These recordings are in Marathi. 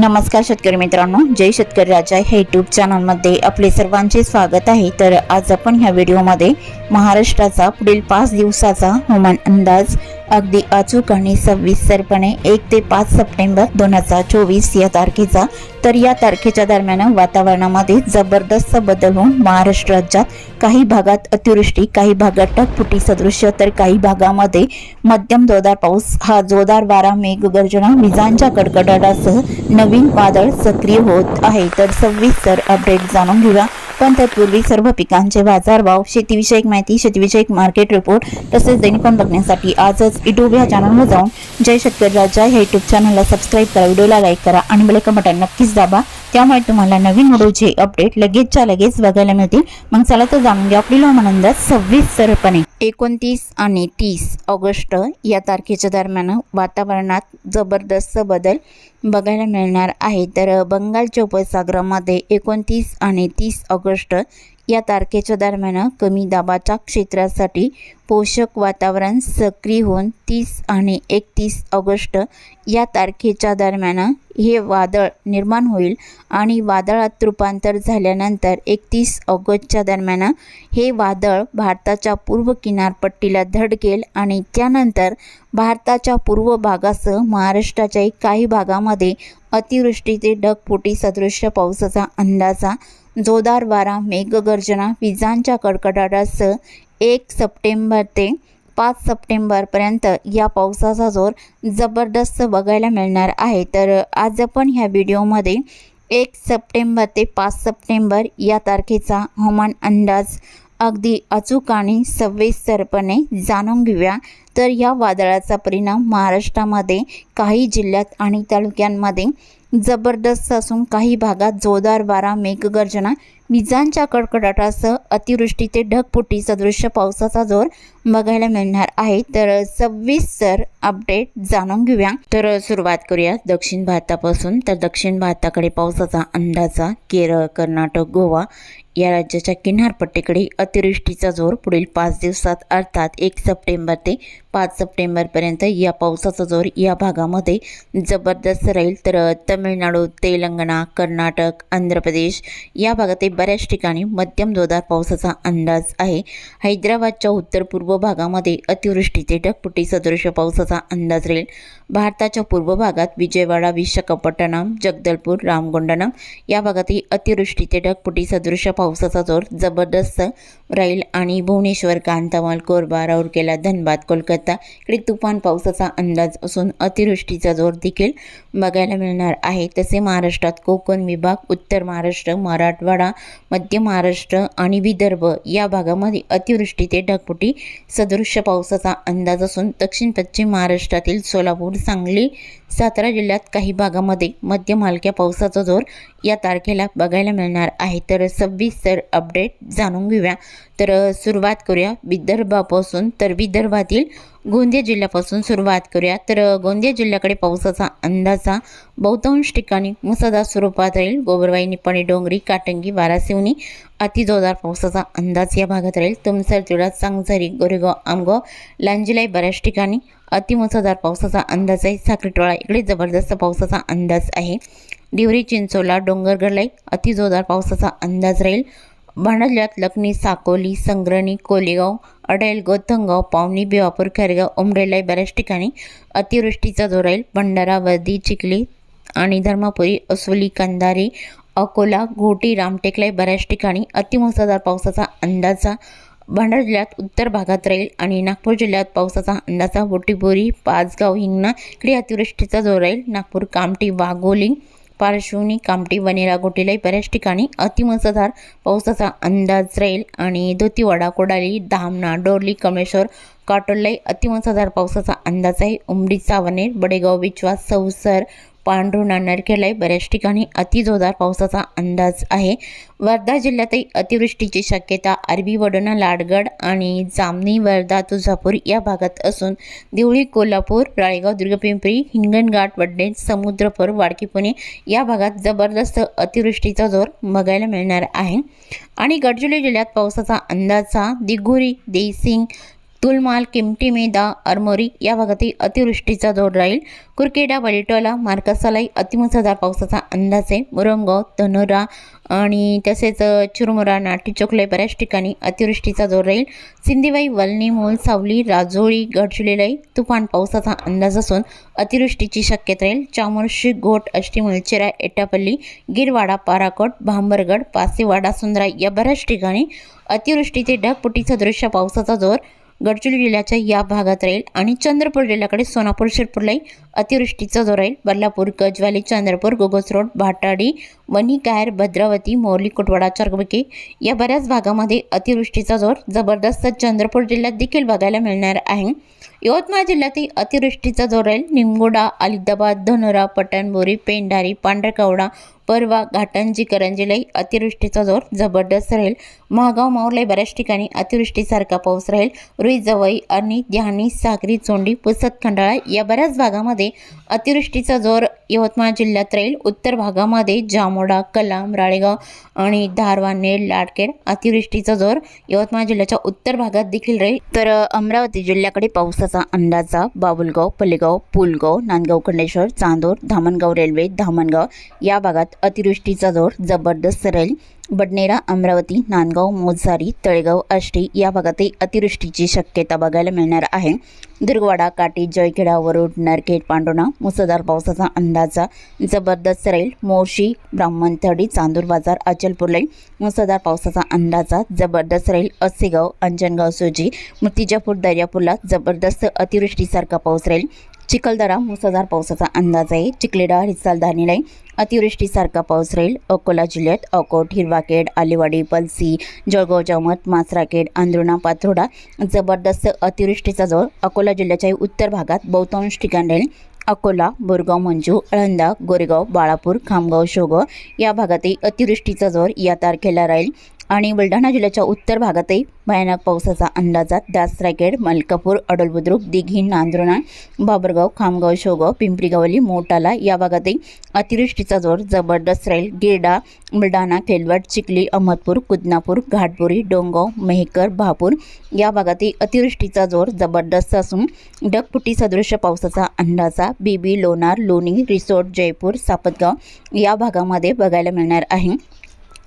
नमस्कार शेतकरी मित्रांनो जय शेतकरी राजा ह्या यूट्यूब चॅनलमध्ये आपले सर्वांचे स्वागत आहे. तर आज आपण ह्या व्हिडिओमध्ये महाराष्ट्राचा पुढील पाच दिवसाचा हवामान अंदाज अगदी अचूक आणि सविस्तरपणे एक ते पाच सप्टेंबर दोन हजार चोवीस या तारखेचा. तर या तारखेच्या दरम्यान वातावरणामध्ये जबरदस्त बदल होऊन महाराष्ट्र राज्यात काही भागात अतिवृष्टी काही भागात टकफुटी सदृश्य तर काही भागामध्ये मध्यम जोरदार पाऊस. हा जोरदार वारा मेघगर्जना विजांच्या कडकडाटासह नवीन वादळ सक्रिय होत आहे. तर सविस्तर अपडेट जाणून घेऊया. पण तत्पूर्वी सर्व पिकांचे बाजारभाव शेतीविषयक माहिती शेतीविषयक मार्केट रिपोर्ट तसेच दैनिकन बघण्यासाठी आजच युट्यूब या चॅनलवर जाऊन जय शेतकरी राजा ह्या युट्यूब चॅनलला सबस्क्राईब करा व्हिडिओला लाईक करा आणि बेल बटन नक्कीच दाबा. त्यामुळे तुम्हाला नवीन व्हिडिओचे अपडेट लगेचच्या लगेच बघायला मिळतील. मग चला तर जाणून घ्या आपली हवामान अंदाज सरपणे एकोणतीस आणि तीस ऑगस्ट या तारखेच्या दरम्यान वातावरणात जबरदस्त बदल बघायला मिळणार आहे. तर बंगालच्या उपसागरामध्ये एकोणतीस आणि तीस ऑगस्ट या तारखेच्या दरम्यान कमी दाबाच्या क्षेत्रासाठी पोषक वातावरण सक्रिय होऊन तीस आणि एकतीस ऑगस्ट या तारखेच्या दरम्यान हे वादळ निर्माण होईल आणि वादळात रूपांतर झाल्यानंतर एकतीस ऑगस्टच्या दरम्यान हे वादळ भारताच्या पूर्व किनारपट्टीला धडकेल आणि त्यानंतर भारताच्या पूर्व भागासह महाराष्ट्राच्याही काही भागामध्ये अतिवृष्टी ते ढगफुटी सदृश्य पावसाचा अंदाजा जोरदार वारा मेघगर्जना विजांच्या कडकडाटासह एक सप्टेंबर ते पाच सप्टेंबरपर्यंत या पावसाचा जोर जबरदस्त बघायला मिळणार आहे. तर आज आपण ह्या व्हिडिओमध्ये एक सप्टेंबर ते पाच सप्टेंबर या तारखेचा हवामान अंदाज अगदी अचूक आणि सविस्तरपणे जाणून घेऊया. तर या वादळाचा परिणाम महाराष्ट्रामध्ये काही जिल्ह्यात आणि तालुक्यांमध्ये जबरदस्त असून काही भागात जोरदार वारा मेघगर्जना विजांच्या कडकडाटासह अतिवृष्टी ते ढगफुटी सदृश्य पावसाचा जोर बघायला मिळणार आहे. तर सविस्तर अपडेट जाणून घेऊया. तर सुरुवात करूया दक्षिण भारतापासून. तर दक्षिण भारताकडे पावसाचा अंदाजा केरळ कर्नाटक गोवा या राज्याच्या किनारपट्टीकडे अतिवृष्टीचा जोर पुढील पाच दिवसात अर्थात एक सप्टेंबर ते पाच सप्टेंबरपर्यंत या पावसाचा जोर या भागामध्ये जबरदस्त राहील. तर तमिळनाडू तेलंगणा कर्नाटक आंध्र प्रदेश या भागातील बऱ्याच ठिकाणी मध्यम जोरदार पावसाचा अंदाज आहे. हैदराबादच्या उत्तर पूर्व भागामध्ये अतिवृष्टी ते सदृश पावसाचा अंदाज राहील. भारताच्या पूर्व भागात विजयवाडा विशाखापट्टणम जगदलपूर रामगोंडनम या भागातही अतिवृष्टी ते सदृश पावसाचा जोर जबरदस्त राहील आणि भुवनेश्वर कांतामाल कोरबा राऊरकेला धनबाद कोलकाता इकडे तुफान पावसाचा अंदाज असून अतिवृष्टीचा जोर देखील बघायला मिळणार आहे. तसे महाराष्ट्रात कोकण विभाग उत्तर महाराष्ट्र मराठवाडा मध्य महाराष्ट्र आणि विदर्भ या भागामध्ये अतिवृष्टी ते ढगफुटी सदृश्य पावसाचा अंदाज असून दक्षिण पश्चिम महाराष्ट्रातील सोलापूर सांगली सातारा जिल्ह्यात काही भागामध्ये मध्यम हलक्या पावसाचा जोर या तारखेला बघायला मिळणार आहे. तर सविस्तर अपडेट जाणून घेऊया. तर सुरुवात करूया विदर्भापासून. तर विदर्भातील गोंदिया जिल्ह्यापासून सुरुवात करूया. तर गोंदिया जिल्ह्याकडे पावसाचा अंदाजा बहुतांश ठिकाणी मुसळधार स्वरूपात राहील. गोबरवाई निपाणी डोंगरी काटंगी वारासिवनी अतिजोरदार पावसाचा अंदाज या भागात राहील. तुमसर तिळा सांगझरी गोरेगाव आमगाव लांजिलाई बऱ्याच ठिकाणी अतिमुसळधार पावसाचा अंदाज आहे. साखरेटोळा इकडे जबरदस्त पावसाचा अंदाज आहे. डिवरी चिंचोला डोंगरगडलाई अतिजोरदार पावसाचा अंदाज राहील. भांडल्यात लखनी साकोली संग्रणी कोलेगाव अडेल गोथंगाव पावनी बिवापूर खैरगाव उमरेला बऱ्याच ठिकाणी अतिवृष्टीचा जोर राहील. भंडारा वर्दी चिखली आणि धर्मापुरी असोली कंधारी अकोला घोटी रामटेकलाई बऱ्याच ठिकाणी अतिमुसळधार पावसाचा अंदाजा भंडारा जिल्ह्यात उत्तर भागात राहील आणि नागपूर जिल्ह्यात पावसाचा अंदाजा. बोटीबोरी पाचगाव हिंगणा इकडे अतिवृष्टीचा जोर राहील. नागपूर कामठी वाघोली पार्श्वनी कामटी वनेरा गोटीलाई बऱ्याच ठिकाणी अतिमुसळधार पावसाचा अंदाज राहील. आणि धोतीवाडा कोडाली धामणा डोरली कमळेश्वर काटोलाई अतिमुसळधार पावसाचा अंदाज आहे. उमडी सावनेर बडेगाव बिचवा सौसर पांढरुणा नरखेलाई बऱ्याच ठिकाणी अतिजोरदार पावसाचा अंदाज आहे. वर्धा जिल्ह्यातही अतिवृष्टीची शक्यता अरबी वडोणा लाडगड आणि जामनी वर्धा तुळजापूर या भागात असून देवळी कोल्हापूर राळेगाव दुर्गपिंपरी हिंगणघाट वड्डे समुद्रपूर वाडकी पुणे या भागात जबरदस्त अतिवृष्टीचा जोर बघायला मिळणार आहे. आणि गडचिरोली जिल्ह्यात पावसाचा अंदाजा दिघोरी देसिंग तुलमाल किमटी मेदा अरमोरी या भागातही अतिवृष्टीचा जोर राहील. कुरकेडा बलिटोला मार्कसालाही अतिमुसळधार पावसाचा अंदाज आहे. मुरमगाव धनोरा आणि तसेच चुरमुरा नाटी चोकले बऱ्याच ठिकाणी अतिवृष्टीचा जोर राहील. सिंधीबाई वलनी मोल सावली राजोळी गडचिरोलीलाही तुफान पावसाचा अंदाज असून अतिवृष्टीची शक्यता राहील. चामोर्शी घोट अष्टी मुलचेरा एटापल्ली गिरवाडा पाराकोट भांबरगड पासेवाडा सुंदरा या बऱ्याच ठिकाणी अतिवृष्टीचे ढगपुटी दृश्य पावसाचा जोर गडचिरोली जिल्ह्याच्या या भागात राहील आणि चंद्रपूर जिल्ह्याकडे सोनापूर शिरपूरलाही अतिवृष्टीचा जोर राहील बल्लापूर गजवाली चंद्रपूर गोगोस रोड भाटाडी वणी कायर भद्रावती मोरली कुटवाडा चरबकी या बऱ्याच भागामध्ये अतिवृष्टीचा जोर जबरदस्त चंद्रपूर जिल्ह्यात देखील बघायला मिळणार आहे. यवतमाळ जिल्ह्यातही अतिवृष्टीचा जोर राहील. निमगोडा अलिदाबाद धनोरा पटणबोरी पेंढारी पांढरकवडा परवा घाटंजी करंजीलाही अतिवृष्टीचा जोर जबरदस्त राहील. महागाव माऊरलाही बऱ्याच ठिकाणी अतिवृष्टीसारखा पाऊस राहील. रुई जवई अर्णी ध्यानी सागरी चोंडी पुसत खंडाळा या बऱ्याच भागामध्ये अतिवृष्टीचा जोर यवतमाळ जिल्ह्यात राहील. उत्तर भागामध्ये धामोडा कलाम राळेगाव आणि धारवा नेर लाडकेर अतिवृष्टीचा जोर. यवतमाळ जिल्ह्याच्या उत्तर भागात देखील राहील. तर अमरावती जिल्ह्याकडे पावसाचा अंदाजा बाबुलगाव पलेगाव पुलगाव नांदगाव खंडेश्वर चांदोर धामणगाव रेल्वे धामणगाव या भागात अतिवृष्टीचा जोर जबरदस्त राहील. बडनेरा अमरावती नांदगाव मोजारी तळेगाव आष्टी या भागातही अतिवृष्टीची शक्यता बघायला मिळणार आहे. दुर्गवाडा काटी जयखेडा वरुड नरखेड पांडोणा मुसळधार पावसाचा अंदाजा जबरदस्त राहील. मोर्शी ब्राह्मणथडी चांदूर बाजार अचलपूरलाई मुसळधार पावसाचा अंदाजा जबरदस्त राहील. असेगाव अंजनगाव सोजी मूर्तिजापूर दर्यापूरला जबरदस्त अतिवृष्टीसारखा पाऊस राहील. चिखलदरा मुसळधार पावसाचा अंदाज आहे. चिखलेडा हिसाल धानीलाई अतिवृष्टीसारखा पाऊस राहील. अकोला जिल्ह्यात अकोट हिरवाखेड आलेवाडी पलसी जळगाव जामत मासराखेड आंध्रुणा पाथोडा जबरदस्त अतिवृष्टीचा जोर अकोला जिल्ह्याच्या उत्तर भागात बहुतांश ठिकाणी राहील. अकोला बोरगाव मंजू अळंदा गोरेगाव बाळापूर खामगाव शोगाव या भागातही अतिवृष्टीचा जोर या तारखेला राहील. आणि बुलढाणा जिल्ह्याच्या उत्तर भागातही भयानक पावसाचा अंदाजात दास रायगड मलकापूर अडलबुद्रुक दिघी नांदुर्णा बाबरगाव खामगाव शोगाव पिंपरीगावली मोटाला या भागातही अतिवृष्टीचा जोर जबरदस्त राहील. गिरडा बुलढाणा खेलवाड चिखली अहमदपूर कुदनापूर घाटबोरी डोंगाव मेहकर भापूर या भागातही अतिवृष्टीचा जोर जबरदस्त असून ढगफुटी सदृश्य पावसाचा अंदाजा बीबी लोणार लोणी रिसोर्ट जयपूर सापतगाव या भागामध्ये बघायला मिळणार आहे.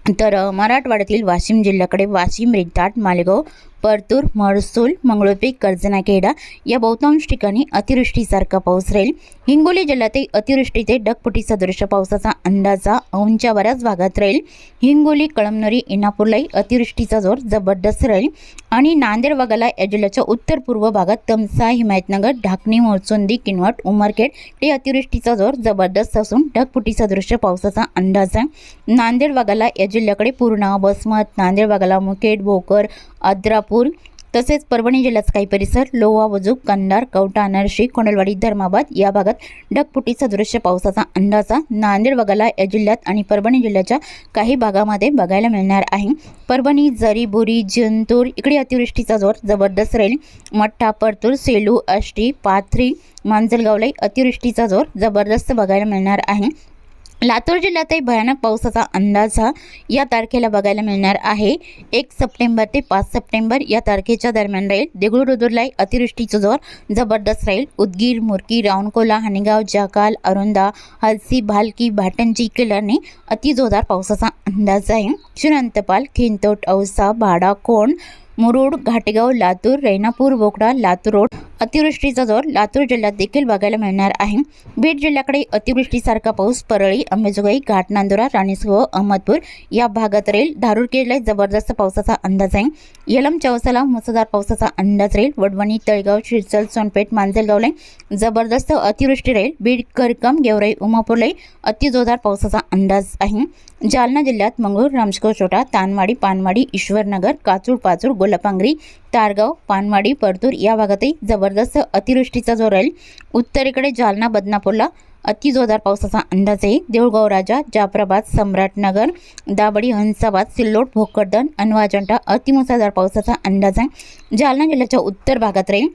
तर मराठवाड्यातील वाशिम जिल्ह्याकडे वाशिम रिटाट मालेगाव परतूर महसूल कर्जना कर्जनाखेडा या बहुतांश ठिकाणी अतिवृष्टीसारखा पाऊस राहील. हिंगोली जिल्ह्यातही अतिवृष्टीचे ढगफुटी सदृश पावसाचा अंदाजा औंच्या बऱ्याच भागात राहील. हिंगोली कळमनुरी इनापूरलाही अतिवृष्टीचा जोर जबरदस्त राहील. आणि नांदेड वगळा या जिल्ह्याच्या उत्तर पूर्व भागात तमसा हिमायतनगर ढाकणी मोरचुंदी किनवट उमरखेड ते अतिवृष्टीचा जोर जबरदस्त असून ढगफुटी सदृश पावसाचा अंदाज आहे. नांदेड वगळा या जिल्ह्याकडे पूर्णा बसमत नांदेड वगळा मुखेड भोकर आद्रापूर तसेच परभणी जिल्ह्याचा काही परिसर लोहा वजूक कंधार कवठा नरशी कोंडलवाडी धर्माबाद या भागात ढगफुटी सदृश्य पावसाचा अंदाजा नांदेड वगळा या जिल्ह्यात आणि परभणी जिल्ह्याच्या काही भागामध्ये बघायला मिळणार आहे. परभणी जरी बोरी जिंतूर इकडे अतिवृष्टीचा जोर जबरदस्त राहील. मठ्ठा परतूर सेलू आष्टी पाथरी मांजलगावलाही अतिवृष्टीचा जोर जबरदस्त बघायला मिळणार आहे. लातूर जिल्ह्यातही भयानक पावसाचा अंदाज हा या तारखेला बघायला मिळणार आहे. एक सप्टेंबर ते पाच सप्टेंबर या तारखेच्या दरम्यान राहील. देगलूर अतिवृष्टीचा जोर जबरदस्त राहील. उदगीर मुरकी रावणकोला हाणेगाव जाकाल अरुंदा हलसी भालकी भाटंजी केलरने अतिजोरदार पावसाचा अंदाज आहे. शिरंतपाल खिंतोट औसा भाडा कोण मुरुड घाटेगाव लातूर रेणापूर बोकडा लातूर रोड अतिवृष्टीचा जोर लातूर जिल्ह्यात देखील बघायला मिळणार आहे. बीड जिल्ह्याकडे अतिवृष्टीसारखा पाऊस परळी अंबेजोगाई घाटनांदुरा राणीसगाव अहमदपूर या भागात राहील धारूर किल्ल्यात जबरदस्त पावसाचा अंदाज आहे. यलम चौसाला मुसळधार पावसाचा अंदाज राहील वडवणी तळगाव शिरसल सोनपेठ मांजलगावला जबरदस्त अतिवृष्टी राहील बीड करकम गेवराई उमापूरलाही अतिजोरदार पावसाचा अंदाज आहे. जालना जिल्ह्यात मंगळूर रामशगाव छोटा तानवाडी पानवाडी ईश्वरनगर काचूर पाचूर गोलापांगरी तारगाव पानवाडी परतूर या भागातही जबरदस्त अतिवृष्टीचा जोर राहील. उत्तरेकडे जालना बदनापूरला अतिजोरदार पावसाचा अंदाज आहे देऊळगाव राजा जाफराबाद सम्राटनगर दाबडी हंसाबाद सिल्लोड भोकरदन अनवा अतिमुसळधार पावसाचा अंदाज आहे. जालना जिल्ह्याच्या उत्तर भागात राहील.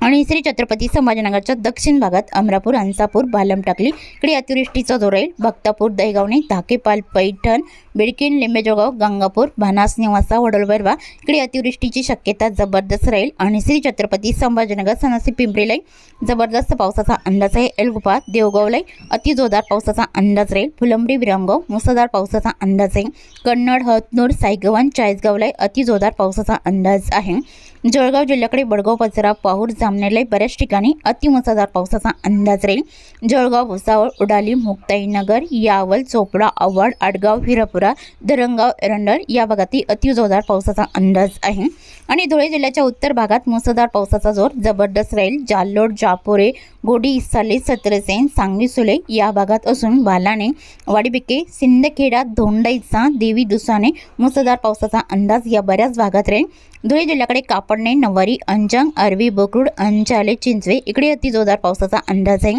आणि श्री छत्रपती संभाजीनगरच्या दक्षिण भागात अमरापूर अंसापूर बालम टाकली. इकडे अतिवृष्टीचा जोर येईल भक्तापूर दहीगावणे धाकेपाल पैठण बिडकीन लिंबेजोगाव गंगापूर भानास निवासा वडोलबैरवा इकडे अतिवृष्टीची शक्यता जबरदस्त राहील. आणि श्री छत्रपती संभाजीनगर सनासी पिंपरीलाई जबरदस्त पावसाचा अंदाज आहे. एलगुपा देवगावलाई अतिजोरदार पावसाचा अंदाज राहील. फुलंबरी विरामगाव मुसळधार पावसाचा अंदाज आहे. कन्नड हतनूर सायगवान चाळीसगावलाई अतिजोरदार पावसाचा अंदाज आहे. जळगाव जिल्ह्याकडे बडगाव पचरा पाहूर जामनेरला बऱ्याच ठिकाणी अतिमुसळधार पावसाचा अंदाज राहील. जळगाव भुसावळ उडाली मुक्ताईनगर यावल चोपडा आव्हाड आडगाव हिरापुरा धरणगाव एरंडर या भागातही अतिजोरदार पावसाचा अंदाज आहे. आणि धुळे जिल्ह्याच्या उत्तर भागात मुसळधार पावसाचा जोर जबरदस्त राहील. जाल्लोड जापोरे गोडी इसाले सत्रसेन सांगवी सुले या भागात असून बालाने वाडीबिके सिंदखेडा धोंडाईचा देवी दुसाने मुसळधार पावसाचा अंदाज या बऱ्याच भागात राहील. धुळे जिल्ह्याकडे कापडणे नवारी अंजंग अरवी बोकरूड अंचाले चिंचवे इकडे अतिजोरदार पावसाचा अंदाज आहे.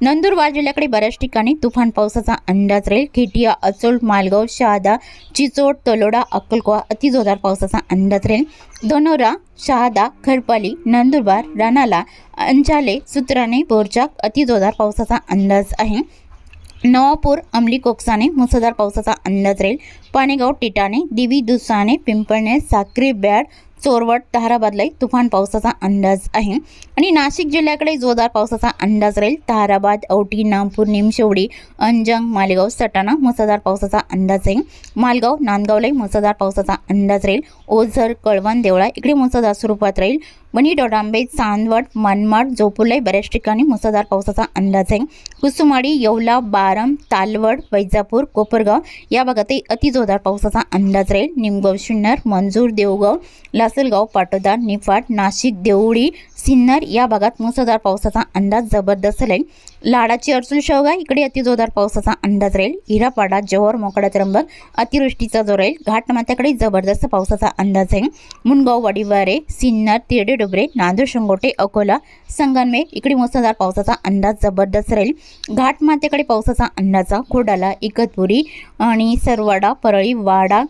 नंदुरबार जिल्ह्याकडे बऱ्याच ठिकाणी तुफान पावसाचा अंदाज राहील. खेटिया अचोल मालगाव शहादा चिचोड तलोडा अक्कलकोवा अतिजोरदार पावसाचा अंदाज राहील. दोनोरा शहादा खरपाली नंदुरबार रानाला अंजाले सुत्राणे बोरचाक अतिजोरदार पावसाचा अंदाज आहे. नवापूर अंमली कोकसाने मुसळधार पावसाचा अंदाज राहील. पाणेगाव टिटाणे दिवी दुसाने पिंपळणे साक्री बॅड चोरवट ताराबादलाही तुफान पावसाचा अंदाज आहे. आणि नाशिक जिल्ह्याकडे जोरदार पावसाचा अंदाज राहील. ताराबाद औटी नामपूर निमशेवडी अंजंग मालेगाव सटाणा मुसळधार पावसाचा अंदाज आहे मालगाव नांदगावलाही मुसळधार पावसाचा अंदाज राहील. ओझर कळवण देवळा इकडे मुसळधार स्वरूपात राहील. वणी डोडांबे चांदवड मनमाड जोपूरलाही बऱ्याच ठिकाणी मुसळधार पावसाचा अंदाज आहे. कुसुमाडी येवला बारम तालवड वैजापूर कोपरगाव या भागातही अतिजोरदार पावसाचा अंदाज राहील. निमगाव शिन्नर मंजूर देवगाव लासलगाव पाटोदा निफाड नाशिक देवळी सिन्नर या भागात मुसळधार पावसाचा अंदाज जबरदस्त राहील लाडाची अडचण शेवगा इकडे अतिजोरदार पावसाचा अंदाज राहील हिरापाडा जव्हार मोकडा त्र्यंबक अतिवृष्टीचा जो राहील घाटमाथ्याकडे जबरदस्त पावसाचा अंदाज आहे मुनगाव वडिवारे सिन्नर तिरडे डुबरे नांदूर शंगोटे अकोला संगनमे इकडे मुसळधार पावसाचा अंदाज जबरदस्त राहील घाटमाथ्याकडे पावसाचा अंदाज खोडाला इगतपुरी आणि सरवाडा परळी वाडा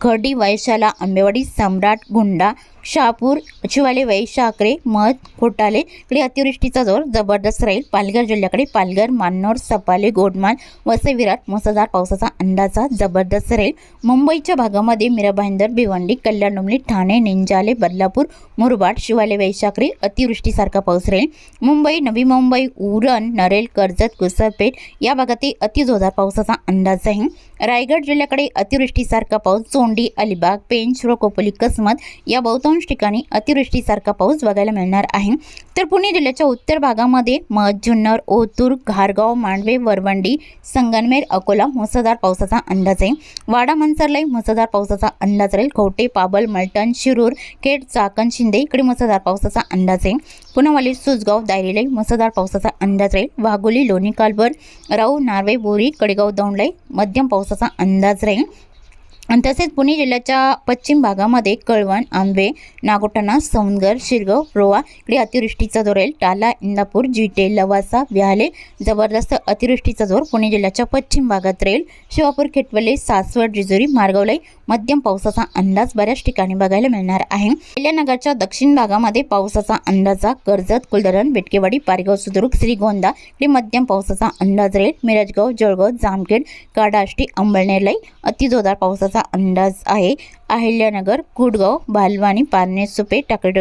खर्डी वैशाला आंबेवाडी सम्राट गुंडा शहापूर शिवाले वैशाकरे मध खोटाले इकडे अतिवृष्टीचा जोर जबरदस्त राहील. पालघर जिल्ह्याकडे पालघर मान्नोर सपाले गोडमान वसई विराट मुसळधार पावसाचा अंदाजा जबरदस्त राहील. मुंबईच्या भागामध्ये मीरा भाईंदर भिवंडी कल्याण डोंबली ठाणे निंजाले बदलापूर मुरबाड शिवाले वैशाकरे अतिवृष्टीसारखा पाऊस राहील. मुंबई नवी मुंबई उरण नरेल कर्जत कुसरपेठ या भागातही अतिजोरदार पावसाचा अंदाज आहे रायगड जिल्ह्याकडे अतिवृष्टीसारखा पाऊस चोंडी अलिबाग पेंच रोकोपली कसमत या बहुतांश ठिकाणी अतिवृष्टीसारखा पाऊस बघायला मिळणार आहे. तर पुणे जिल्ह्याच्या उत्तर भागामध्ये मध जुन्नर ओतूर घारगाव मांडवे वरवंडी संगनमेर अकोला मुसळधार पावसाचा अंदाज आहे. वाडा मनसरलाई मुसळधार पावसाचा अंदाज राहील. खोटे पाबल मलटण शिरूर खेड चाकण शिंदे इकडे मुसळधार पावसाचा अंदाज आहे. पुनवाली सुजगाव दायरीलाई मुसळधार पावसाचा अंदाज राहील. वाघोली लोणी कालभर राऊ नार्वे बोरी कडेगाव दौंडलाई मध्यम पावसाचा अंदाज राहील आणि तसेच पुणे जिल्ह्याच्या पश्चिम भागामध्ये कळवण आंबे नागोटाणा सौनगर शिरगाव रोवा इकडे अतिवृष्टीचा जोर येईल. टाला इंदापूर जिटे लवासा व्याले जबरदस्त अतिवृष्टीचा जोर पुणे जिल्ह्याच्या पश्चिम भागात राहील. शिवापूर खेटवले सासवड जिजुरी मार्गावलाई मध्यम पावसाचा अंदाज बऱ्याच ठिकाणी बघायला मिळणार आहे. अहिल्यानगरच्या दक्षिण भागामध्ये पावसाचा अंदाजा कर्जत कुलधरण बेटकेवाडी पारगाव सुदुर्ग श्रीगोंदा इकडे मध्यम पावसाचा अंदाज राहील. मिरजगाव जळगाव जामखेड काडाष्टी अंबळनेरलाई अतिजोरदार पावसाचा अंदाज आहे. अहिल्यानगर गुडगाव बालवाणी पारणे सुपे टाकळी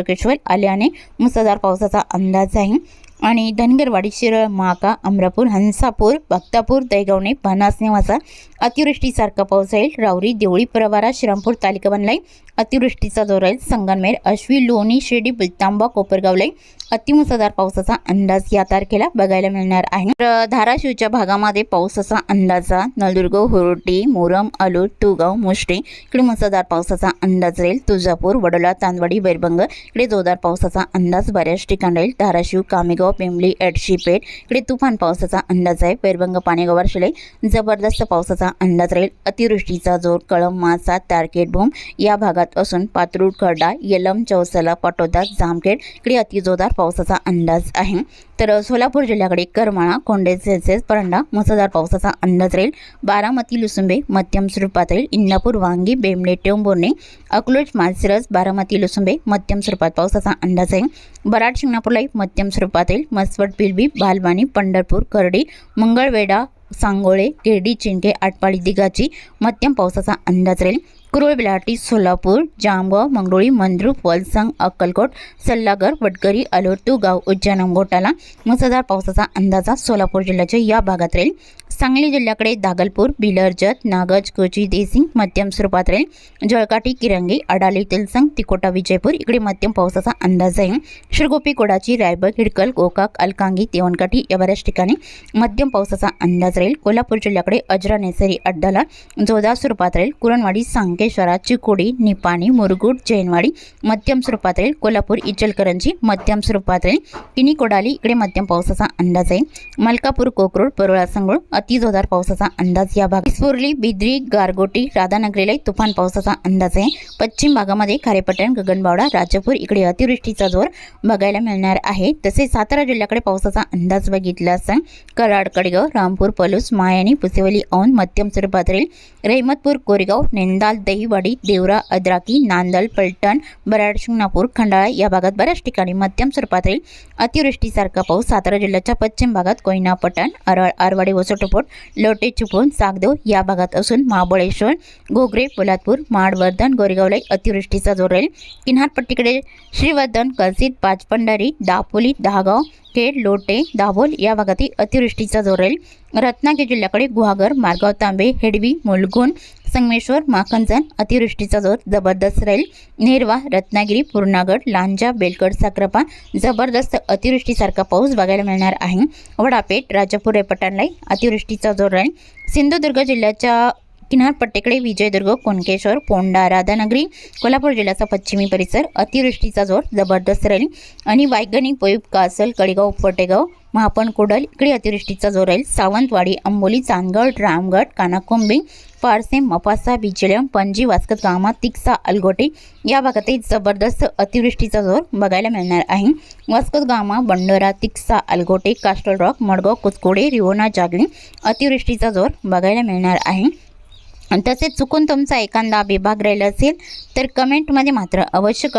आल्याने मुसळधार पावसाचा अंदाज आहे. आणि धनगरवाडी शिरळ महाका अमरापूर हंसापूर भक्तापूर दैगवणे बनास निवासा अतिवृष्टीसारखा पाऊस राहील राऊरी देवळी प्रवारा श्रीरामपूर तालिका बनलाई अतिवृष्टीचा जोर राहील संगनमेर अश्वी लोणी शिर्डी बुलतांबा कोपरगावलाई अतिमुसळधार पावसाचा अंदाज या तारखेला बघायला मिळणार आहे. तर धाराशिवच्या भागामध्ये पावसाचा अंदाजा नळदुर्ग हुरोटी मोरम अलूर तुगाव मुष्टी. इकडे मुसळधार पावसाचा अंदाज राहील. तुळजापूर वडोला तांदवाडी बैरभंग इकडे जोरदार पावसाचा अंदाज बऱ्याच ठिकाणी राहील. धाराशिव कामेगाव पिंपली एडशीपेठ इकडे तुफान पावसाचा अंदाज आहे. बैरभंग पाणेगाव शिले जबरदस्त पावसाचा अंदाज राहील अतिवृष्टीचा जोर कळम मासा तारकेट भूम या भागात असून पातरूड खर्डा येलम चौसला पटोदा जामखेड इकडे अतिजोरदार पावसाचा अंदाज आहे. तर सोलापूर जिल्ह्याकडे करमाळा कोंडे सेसेस परंडा मुसळधार पावसाचा अंदाज राहील. बारामती लुसुंबे मध्यम स्वरूपात राहील इंदापूर वांगी बेंबळे टेंबोर्णे अकलूज मासिरस बारामती लुसुंबे मध्यम स्वरूपात पावसाचा अंदाज आहे. बराड शिंगणापूरलाही मध्यम स्वरूपात राहील मसवट पिलबी बालवाणी पंढरपूर करडी मंगळवेढा सांगोळे गिरडी चिंके आटपाडी दिघाची मध्यम पावसाचा अंदाज राहील. कुरुळ बिलाटी सोलापूर जामगाव मंगरुळी मंद्रुप वलसंग अक्कलकोट सल्लागर वडकरी अलोर तुगाव उज्जैन अंगोटाला मुसळधार पावसाचा अंदाजा सोलापूर जिल्ह्याच्या या भागात राहील. सांगली जिल्ह्याकडे दागलपूर बिलरजत नागज कोची देसिंग मध्यम स्वरूपात राहील. जळकाठी किरंगी अडाली तेलसंग तिकोटा विजयपूर इकडे मध्यम पावसाचा अंदाज आहे श्रीगोपी कोडाची रायबग हिडकल गोकाक अलकांगी तेवणकाठी या बऱ्याच ठिकाणी मध्यम पावसाचा अंदाज राहील. कोल्हापूर जिल्ह्याकडे अजरा नेसरी अड्डाला जोरदार स्वरूपात राहील. कुरणवाडी सांग सांकेश्वरा चिकोडी निपाणी मुरगुड जैनवाडी मध्यम स्वरूपात राहील कोल्हापूर इचलकरंजी मध्यम स्वरूपात राहील किनी कोडाली इकडे मध्यम पावसाचा अंदाज आहे मलकापूर कोकरोड परोळा संगोळ अतिजोदार पावसाचा अंदाज या भागात इस्फोरली बिद्री गारगोटी राधानगरीला तुफान पावसाचा अंदाज आहे पश्चिम भागामध्ये खारेपट्टण गगनबावडा राजापूर इकडे अतिवृष्टीचा जोर बघायला मिळणार आहे तसेच सातारा जिल्ह्याकडे पावसाचा अंदाज बघितला असता कराड कडगाव रामपूर पलूस मायानी पुसेवली औन मध्यम स्वरूपात राहील रहिमतपूर कोरेगाव नेंदाल दहीवाडी देवरा अद्राकी नांदल पलटण बराड शिंगणापूर खंडाळा या भागात बऱ्याच ठिकाणी मध्यम स्वरूपात राहील. अतिवृष्टीसारखा पाऊस सातारा जिल्ह्याच्या पश्चिम भागात कोयना पटण अरळ आरवाडी वसोटोपोट लोटे चिपळूण सागदेव या भागात असून महाबळेश्वर घोगरे पोलादपूर माडवर्धन गोरेगावला अतिवृष्टीचा जोर राहील. किनारपट्टीकडे श्रीवर्धन कलसीत पाचपंढारी दापोली दहागाव खेड लोटे दाभोल या भागातही अतिवृष्टीचा जोर राहील. रत्नागिरी जिल्ह्याकडे गुहागर मारगाव तांबे हेडवी मुलगुण संगमेश्वर माखनजन अतिवृष्टीचा जोर जबरदस्त राहील. नेरवा रत्नागिरी पूर्णागड लांजा बेलगड साक्रपा जबरदस्त अतिवृष्टीसारखा पाऊस बघायला मिळणार आहे. वडापेठ राजापूर रेपटांनाही अतिवृष्टीचा जोर राहील. सिंधुदुर्ग जिल्ह्याच्या किनारपट्टीकडे विजयदुर्ग कोणकेश्वर पोंडा राधानगरी कोल्हापूर जिल्ह्याचा पश्चिमी परिसर अतिवृष्टीचा जोर जबरदस्त राहील. आणि वायगणी पोईप कासल कडेगाव फटेगाव महापण कोडल इकडे अतिवृष्टीचा जोर राहील. सावंतवाडी अंबोली चांदगड रामगड कानाकोंबी पारसे मपासा बिचलम पणजी वास्कत गामा तिक्सा अलगोटे या भागातही जबरदस्त अतिवृष्टीचा जोर बघायला मिळणार आहे. वास्कत गामा बंडोरा तिक्सा अलगोटे कास्टल रॉक मडगाव कुचकोडे रिवोना जागणी अतिवृष्टीचा जोर बघायला मिळणार आहे. आणि तसेच चुकून तुमचा एखादा विभाग राहिला असेल तर कमेंटमध्ये मात्र अवश्य कळ